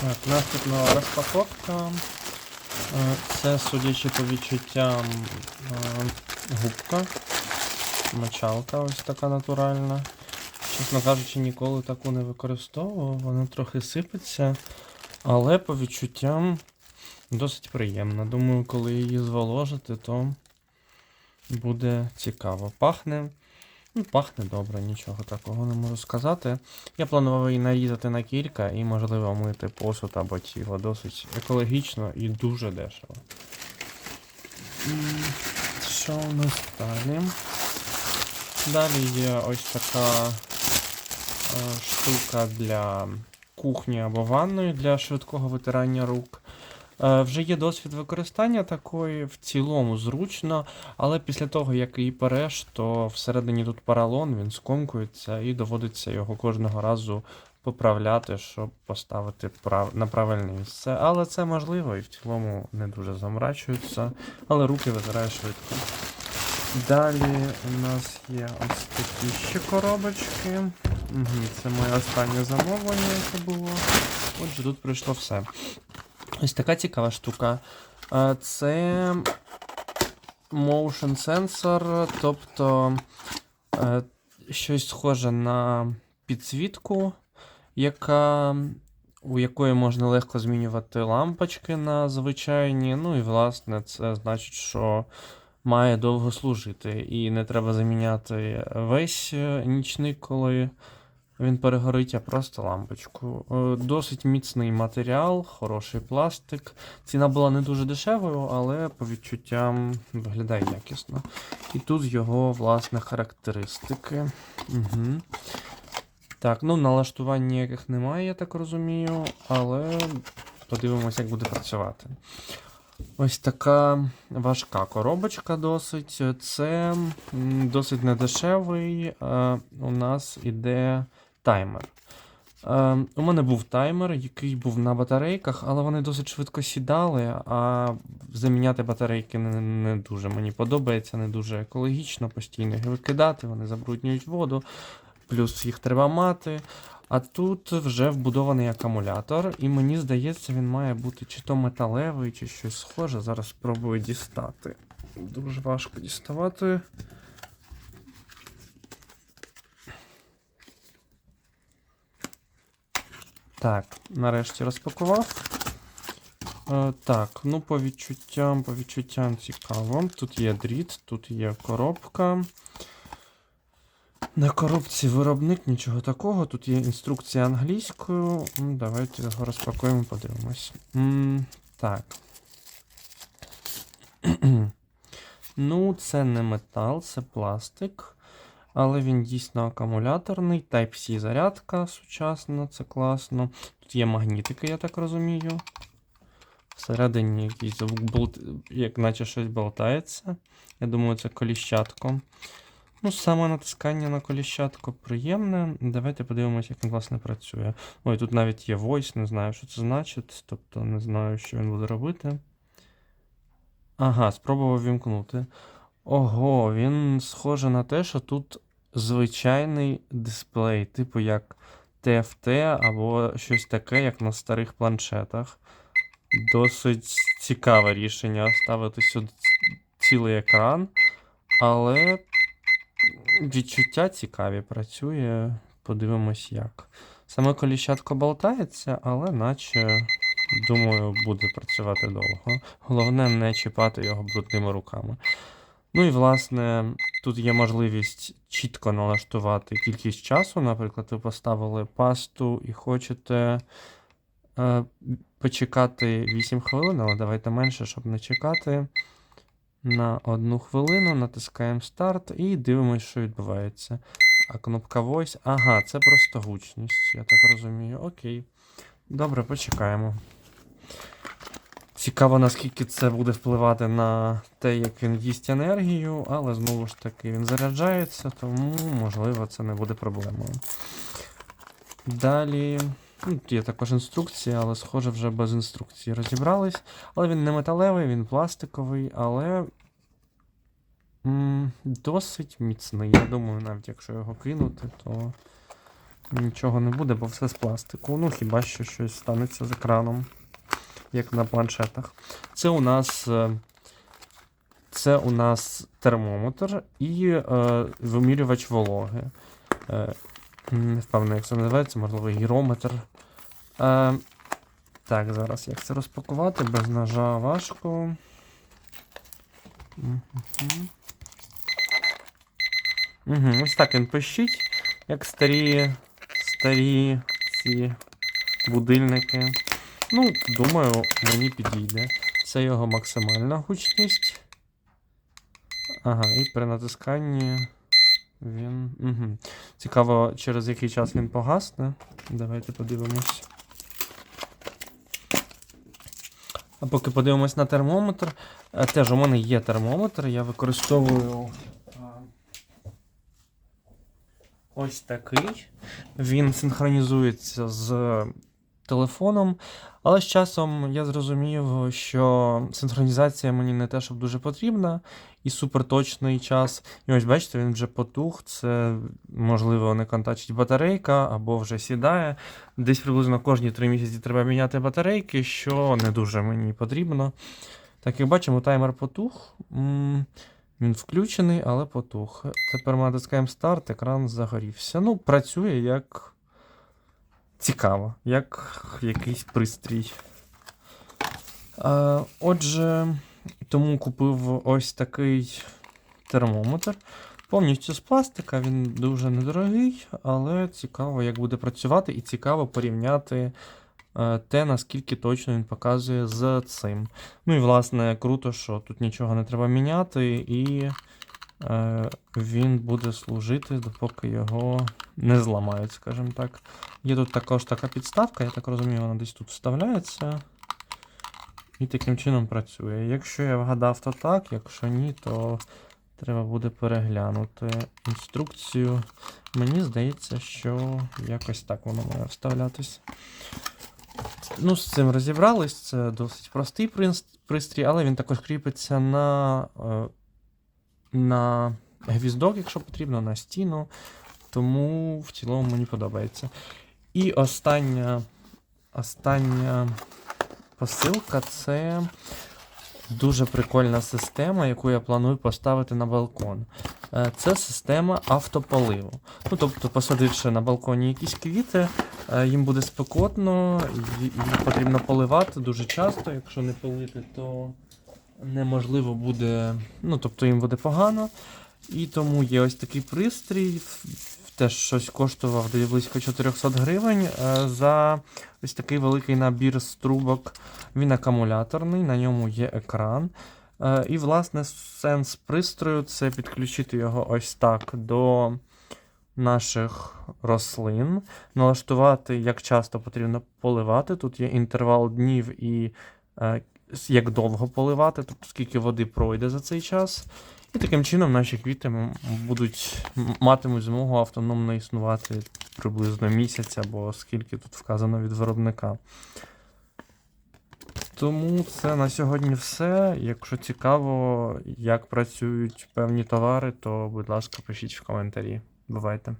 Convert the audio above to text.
Так, наступна розпаковка. Е, Це, судячи по відчуттям, е, губка. Мочалка ось така натуральна. Чесно кажучи, ніколи таку не використовував, вона трохи сипеться, але по відчуттям досить приємна. Думаю, коли її зволожити, то буде цікаво. Пахне. Ну, пахне добре, нічого такого не можу сказати. Я планував її нарізати на кілька і, можливо, мити посуд або тіло. Досить екологічно і дуже дешево. Що у нас далі? Далі є ось така е, штука для кухні або ванної для швидкого витирання рук. Е, Вже є досвід використання такої, в цілому зручно, але після того, як її переш, то всередині тут поролон, він скомкується і доводиться його кожного разу поправляти, щоб поставити прав... на правильне місце. Але це можливо і в цілому не дуже замрачується, але руки витирає швидко. Далі у нас є ось такі ще коробочки. Угу, це моє останнє замовлення, яке було. Отже, тут прийшло все. Ось така цікава штука. Це motion sensor, тобто е, щось схоже на підсвітку, яка, у якої можна легко змінювати лампочки на звичайні. Ну і власне це значить, що має довго служити. І не треба заміняти весь е, нічник, коли він перегорить, а просто лампочку. Е, Досить міцний матеріал, хороший пластик. Ціна була не дуже дешевою, але по відчуттям виглядає якісно. І тут його власне характеристики. Угу. Так, ну налаштувань ніяких немає, я так розумію, але подивимося, як буде працювати. Ось така важка коробочка досить. Це досить недешевий. У нас іде таймер. Е, У мене був таймер, який був на батарейках, але вони досить швидко сідали, а заміняти батарейки не, не дуже мені подобається, не дуже екологічно, постійно їх викидати, вони забруднюють воду, плюс їх треба мати. А тут вже вбудований акумулятор, і мені здається, він має бути чи то металевий, чи щось схоже. Зараз спробую дістати. Дуже важко діставати. Так, нарешті розпакував. Е, так, ну по відчуттям, по відчуттям цікаво. Тут є дріт, тут є коробка. На коробці виробник нічого такого. Тут є інструкція англійською. Давайте його розпакуємо, подивимось. М, Так. ну, це не метал, це пластик. Але він дійсно акумуляторний. Type-C зарядка сучасна, це класно. Тут є магнітики, я так розумію. Всередині якийсь звук як наче щось болтається. Я думаю, це коліщатко. Ну, саме натискання на коліщатко приємне. Давайте подивимося, як він власне працює. Ой, тут навіть є voice, не знаю, що це значить. Тобто не знаю, що він буде робити. Ага, спробував вімкнути. Ого, він схоже на те, що тут звичайний дисплей, типу як TFT або щось таке, як на старих планшетах. Досить цікаве рішення ставити сюди цілий екран, але відчуття цікаві працює. Подивимось як. Саме коліщатко болтається, але наче, думаю, буде працювати довго. Головне не чіпати його брудними руками. Ну і власне, тут є можливість чітко налаштувати кількість часу. Наприклад, ви поставили пасту і хочете е, почекати 8 хвилин, але давайте менше, щоб не чекати. На одну хвилину натискаємо старт і дивимося, що відбувається. А кнопка Voice. Ага, це просто гучність, я так розумію. Окей. Добре, почекаємо. Цікаво, наскільки це буде впливати на те, як він їсть енергію, але знову ж таки він заряджається, тому можливо це не буде проблемою. Далі. Ну, є також інструкція, але схоже вже без інструкції розібрались. Але він не металевий, він пластиковий, але досить міцний. Я думаю, навіть якщо його кинути, то нічого не буде, бо все з пластику. Ну, хіба що щось станеться з екраном, як на планшетах. Це у нас. е, Це у нас термометр і е, вимірювач вологи. Е, не впевнений, як це називається, можливо, гірометр. Е, так, зараз як це розпакувати? Без ножа важко. Мгм. Угу, ось так він пищить, як старі, старі ці будильники. Ну, думаю, мені підійде. Це його максимальна гучність. Ага, і при натисканні він. Угу. Цікаво, через який час він погасне. Давайте подивимось. А поки подивимось на термометр. е, Теж у мене є термометр, я використовую. Ось такий. Він синхронізується з телефоном. Але з часом я зрозумів, що синхронізація мені не те, щоб дуже потрібна, і суперточний час. І ось бачите, він вже потух. Це можливо не контачить батарейка або вже сідає. Десь приблизно кожні 3 місяці треба міняти батарейки, що не дуже мені потрібно. Так, як бачимо, таймер потух. Він включений, але потух. Тепер ми натискаємо старт, екран загорівся. Ну, працює як цікаво, як якийсь пристрій. Е, отже, тому купив ось такий термометр. Повністю з пластика, він дуже недорогий, але цікаво, як буде працювати, і цікаво порівняти е, те, наскільки точно він показує з цим. Ну і власне круто, що тут нічого не треба міняти, і він буде служити, допоки його не зламають, скажімо так. Є тут також така підставка, я так розумію, вона десь тут вставляється. І таким чином працює. Якщо я вгадав, то так, якщо ні, то треба буде переглянути інструкцію. Мені здається, що якось так воно має вставлятись. Ну, з цим розібрались. Це досить простий пристрій, але він також кріпиться на, е, на гвіздок, якщо потрібно, на стіну. Тому в цілому мені подобається. І остання, остання посилка це дуже прикольна система, яку я планую поставити на балкон. Е, Це система автополиву. Ну, тобто, посадивши на балконі якісь квіти, е, їм буде спекотно, їх потрібно поливати дуже часто. Якщо не полити, то неможливо буде, ну, тобто їм буде погано. І тому є ось такий пристрій. Теж щось коштував десь близько 400 гривень е, за ось такий великий набір з трубок. Він акумуляторний, на ньому є екран. Е, І, власне, сенс пристрою це підключити його ось так до наших рослин, налаштувати, як часто потрібно поливати. Тут є інтервал днів і е, як довго поливати, тобто скільки води пройде за цей час. І таким чином наші квіти будуть матимуть змогу автономно існувати приблизно місяць або скільки тут вказано від виробника. Тому це на сьогодні все. Якщо цікаво, як працюють певні товари, то будь ласка, пишіть в коментарі. Бувайте!